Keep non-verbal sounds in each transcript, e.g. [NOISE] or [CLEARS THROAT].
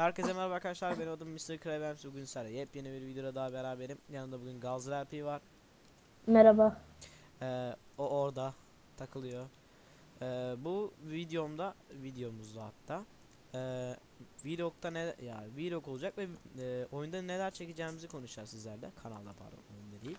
Herkese merhaba arkadaşlar benim adım Mr. Krabs bugün sizlerle yepyeni bir videoda daha beraberim. Yanımda bugün Gazlı RP var. Merhaba. Ee, o orada takılıyor. Ee, bu videomda videomuzda hatta ee, vlogda ne ya vlog olacak ve e, oyunda neler çekeceğimizi konuşacağız sizlerle. Kanalda pardon oyunda değil.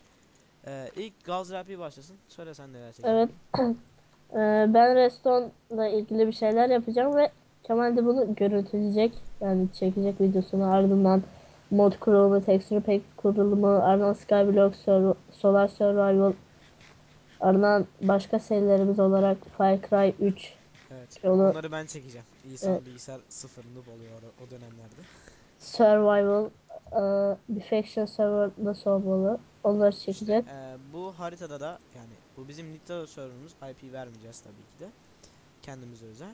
Ee, ilk Gazlı RP başlasın. Söyle sen neler çekeceksin. Evet. [CLEARS THROAT] Ee, ben Reston'la ilgili bir şeyler yapacağım ve Kemal de bunu görüntüleyecek. Yani çekecek videosunu ardından mod kurulumu, texture pack kurulumu, ardından Skyblock, Sur- Solar Survival, ardından başka serilerimiz olarak Far Cry 3. evet Onu- onları ben çekeceğim İnsan Evet. bilgisayar sıfır noob oluyor o, dönemlerde Survival, e, bir faction server nasıl olmalı? Onları çekeceğiz. Ee, bu haritada da yani bu bizim Nitro serverımız IP vermeyeceğiz tabii ki de kendimize özel.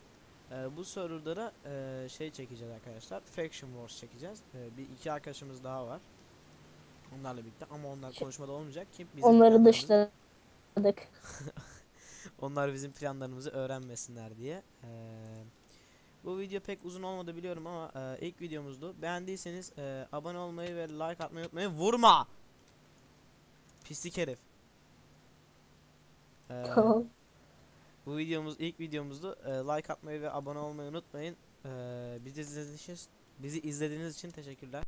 Ee, bu serverda da e, şey çekeceğiz arkadaşlar. Faction Wars çekeceğiz. Ee, bir iki arkadaşımız daha var. Onlarla birlikte ama onlar Şey- konuşmada olmayacak ki bizim Onları planlarımızı- dışladık. [LAUGHS] onlar bizim planlarımızı öğrenmesinler diye. Ee, bu video pek uzun olmadı biliyorum ama e, ilk videomuzdu. Beğendiyseniz e, abone olmayı ve like atmayı unutmayın. Vurma! Pislik herif. Ee, Tamam. Bu videomuz ilk videomuzdu. Ee, like atmayı ve abone olmayı unutmayın. Ee, bizi izlediğiniz için bizi izlediğiniz için teşekkürler.